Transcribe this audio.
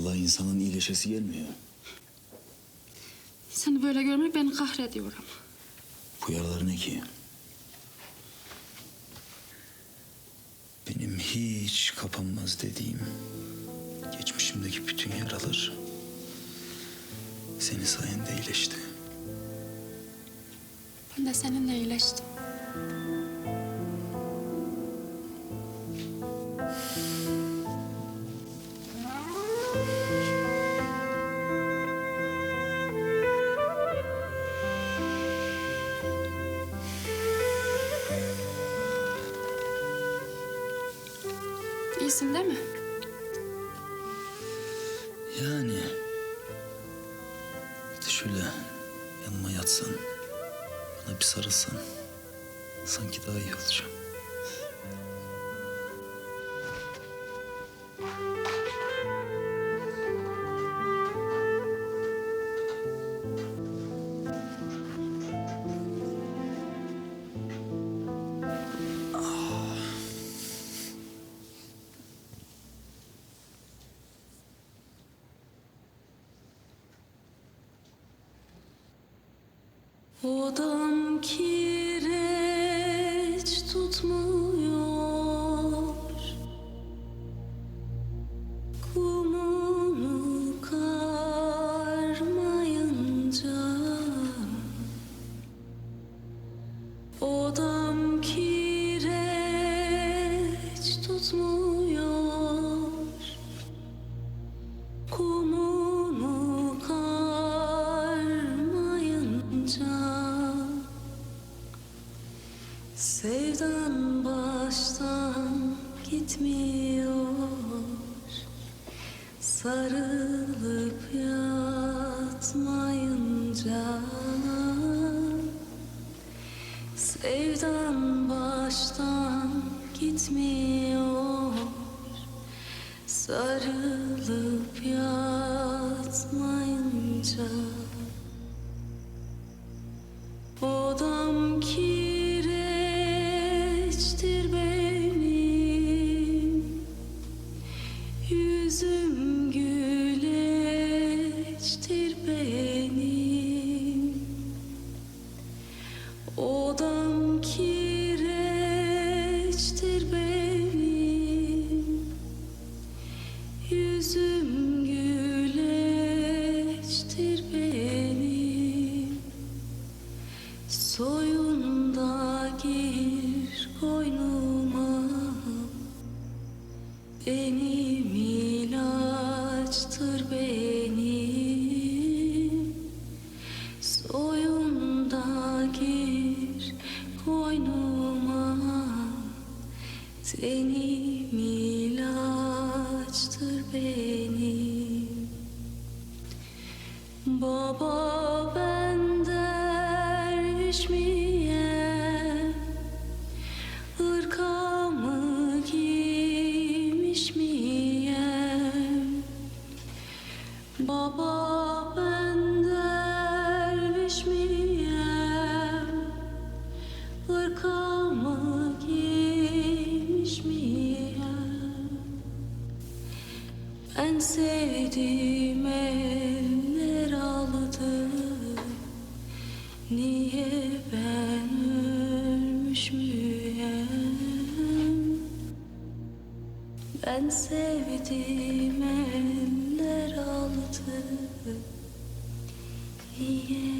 Vallahi insanın iyileşesi gelmiyor. Seni böyle görmek beni kahrediyorum. Bu yaralar ne ki? Benim hiç kapanmaz dediğim geçmişimdeki bütün yaralar senin sayende iyileşti. Ben de seninle iyileştim. İyisin değil mi? Yani de şöyle yanıma yatsan, bana bir sarılsan sanki daha iyi olacağım. Odam kireç tutmuyor Sevdan baştan gitmiyor. Sarılıp yatmayınca Sevdan baştan gitmiyor. Sarılıp benim. Odam kireçtir benim. Yüzüm güleçtir benim. Soyunda gir koynuma. Benim Benim ilaçtır benim Baba ben Ben sevdiğim eller aldı Niye ben ölmüş müyüm? Ben sevdiğim eller aldı Niye